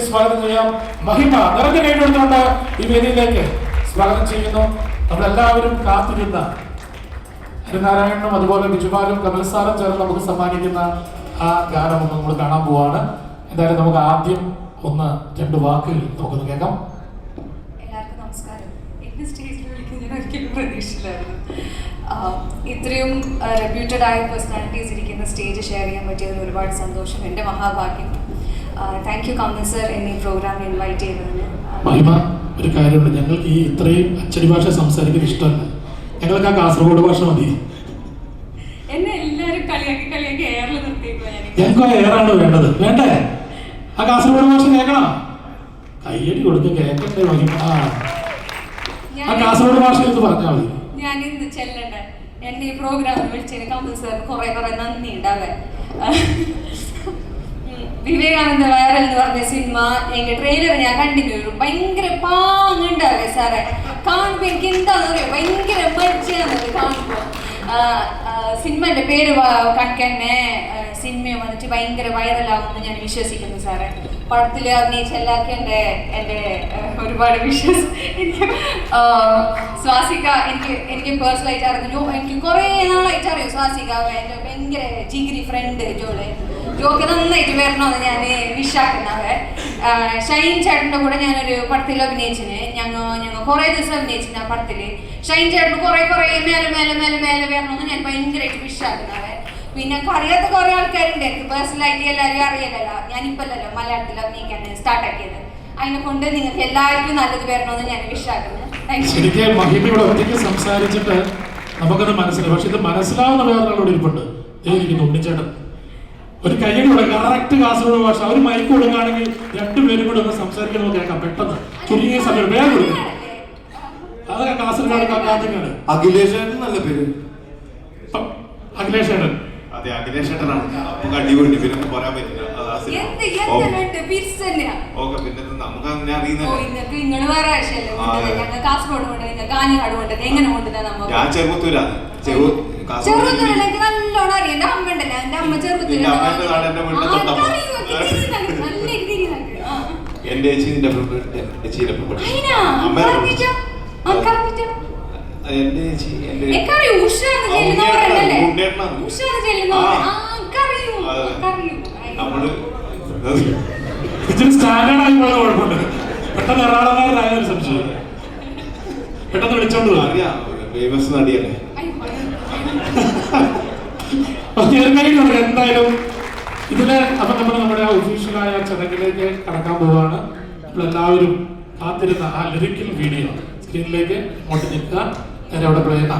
സ്വാഗതം ചെയ്യാം. മഹിമ നിറഞ്ഞ കൈകൊടുത്തുകൊണ്ട് ഈ വേദിയിലേക്ക് സ്വാഗതം ചെയ്യുന്നു. നമ്മളെല്ലാവരും കാത്തിരുന്ന ഹരിനാരായണനും അതുപോലെ ബിജുപാലും കമൽസാറും ചേർന്ന് നമുക്ക് സമ്മാനിക്കുന്ന ആ ഗാനം ഒന്ന് നമ്മൾ കാണാൻ പോവാണ്. എന്തായാലും നമുക്ക് ആദ്യം ഒന്ന് രണ്ട് വാക്കുകൾ നമുക്കൊന്ന് കേൾക്കാം. എല്ലാവർക്കും നമസ്കാരം. എന്നെ സ്റ്റേജിൽ വിളിക്കുന്ന ഞാൻ ഒരിക്കലും ഇത്രയും റെപ്യൂട്ടഡ് ആയ പേഴ്സണാലിറ്റീസ് ഇരിക്കുന്ന സ്റ്റേജ് ഷെയർ ചെയ്യാൻ പറ്റിയതിൽ ഒരുപാട് സന്തോഷം. എന്റെ മഹാഭാഗ്യം. താങ്ക് യു കമൽ സർ എന്നെ പ്രോഗ്രാം ഇൻവൈറ്റ് ചെയ്തതിന്. മഹിമ ഒരു കാര്യമുണ്ട്. ഞങ്ങൾക്ക് ഈ ഇത്രയും അച്ചടി ഭാഷ സംസാരിക്കുന്ന ഇഷ്ടമല്ല. ഞങ്ങൾക്ക് ആ കാസർഗോഡ് ഭാഷ മതി. എന്നെ എല്ലാവരും കളിയാക്കി കളിയാക്കി എയറിൽ നിർത്തിയേക്കുവാ ഞങ്ങൾക്ക് ആ ഏറാണ് വേണ്ടത്. വേണ്ടേ? ആ കാസർഗോഡ് ഭാഷ കേൾക്കണം. കയ്യടി കൊടുത്ത് കേൾക്കണ്ടേ മഹിമ? ആ. ആ കാസർഗോഡ് ഭാഷ എന്ന് പറഞ്ഞാൽ മതി. ഞാൻ ഇന്ന് ചെല്ലണ്ട. എന്നെ ഈ പ്രോഗ്രാമിൽ വിളിച്ചതിന് കമൽ സാറിന് കുറെ കുറെ നന്ദി ഉണ്ടാവേ വിവേകാനന്ദ വൈറൽ എന്ന് പറഞ്ഞ സിനിമ എന്റെ ട്രെയിലർ ഞാൻ കണ്ടിന്യൂ ഭയങ്കര പാങ്ങുണ്ടാവേ സാറേ. കാണുമ്പോ എനിക്ക് എന്താന്ന് പറയാ ഭയങ്കര മജ്ജാന്നത് കാണുമ്പോ. സിനിമന്റെ പേര് കണക്കന്നെ സിനിമ വന്നിട്ട് ഭയങ്കര വൈറലാകുമെന്ന് ഞാൻ വിശ്വസിക്കുന്നു സാറേ. പടത്തിൽ അഭിനയിച്ച എല്ലാവർക്കും എന്റെ എന്റെ ഒരുപാട് വിഷസ് എനിക്ക് സ്വാസിക എനിക്ക് എനിക്ക് പേഴ്സണലായിട്ട് അറിഞ്ഞു. എനിക്ക് കുറേ നാളായിട്ട് അറിയും സ്വാസിക എന്റെ ഭയങ്കര ജിഗിരി ഫ്രണ്ട് ജോൾ. ജോക്ക് നന്നായിട്ട് വരണമെന്ന് ഞാൻ വിശ്വാക്കുന്നവേ ഷൈൻ ചേട്ടന്റെ കൂടെ ഞാനൊരു പടത്തിൽ അഭിനയിച്ചിന്. ഞങ്ങൾ ഞങ്ങൾ കുറേ ദിവസം അഭിനയിച്ചിന് ആ പടത്തിൽ ഷൈൻ ചേട്ടൻ കുറേ കുറേ മേലെ മേലെ മേലെ മേലെ വരണമെന്ന് ഞാൻ ഭയങ്കരമായിട്ട് വിശ്വാക്കുന്നവേ പിന്നെ അറിയാത്ത കുറേ ആൾക്കാരുണ്ട്. എനിക്ക് പേഴ്സണലായിട്ട് എല്ലാവരും അറിയില്ലല്ലോ ഞാനിപ്പല്ലല്ലോ മലയാളത്തിൽ അഭിനയിക്കാൻ സ്റ്റാർട്ട് അതിനെ കൊണ്ട് നിങ്ങൾക്ക് എല്ലാവർക്കും നല്ലത് വരണമെന്ന് ഞാൻ സംസാരിച്ചിട്ട് നമുക്കത് മനസ്സിലായി പക്ഷെ ഇത് മനസ്സിലാവുന്ന വേറൊരാളോട് ഇരിപ്പുണ്ട്. ഉണ്ണിച്ചേട്ടൻ. ഒരു കയ്യടി കൂടെ കറക്റ്റ് കാസർഗോഡ് ഭാഷ. ഒരു മൈക്ക് കൊടുക്കുകയാണെങ്കിൽ രണ്ടുപേരും കൂടെ ഒന്ന് സംസാരിക്കണമെന്ന് കേൾക്കാം. പെട്ടെന്ന്. ചുരുങ്ങിയ സമയം. വേഗം കൊടുക്കും. അതൊക്കെ കാസർഗോഡ് കാത്തിക്കാണ് അഖിലേഷ് നല്ല പേര്. അഖിലേഷ് ഏട്ടൻ അതെ അഖിലേഷ് ഏട്ടനാണ് നമുക്ക് അടിപൊളി പിന്നെ പറയാൻ പറ്റില്ല. ഓക്കെ. പിന്നെ നമുക്ക് അങ്ങനെ അറിയുന്നില്ല. ഞാൻ ചെറുപ്പത്തൂരാണ് ചെറു നല്ലോണം അറിയാം. എന്റെ അമ്മ ഉണ്ടല്ലോ. എന്റെ ചെറുപ്പത്തിൽ എന്റെ ചേച്ചി നിന്റെ ചേച്ചിയുടെ? എന്റെ ചേച്ചി എന്റെ. നമ്മൾ ഇച്ചിരി സ്റ്റാൻഡേർഡ് ആയി പോയത് കുഴപ്പമുണ്ട് പെട്ടെന്ന് എറണാകുളക്കാരനായ ഒരു സംശയം. പെട്ടെന്ന് വിളിച്ചോണ്ട് അറിയാം. ഫേമസ് നടിയല്ലേ. തീർച്ചയായിട്ടും എന്തായാലും ഇതിൽ അപ്പൊ നമ്മൾ നമ്മുടെ ഒഫീഷ്യലായ ചടങ്ങിലേക്ക് കടക്കാൻ പോവാണ്. നമ്മളെല്ലാവരും കാത്തിരുന്ന ആ ലിറിക്കൽ വീഡിയോ സ്ക്രീനിലേക്ക് അങ്ങോട്ട് നിൽക്കുക നേരെ അവിടെ ആ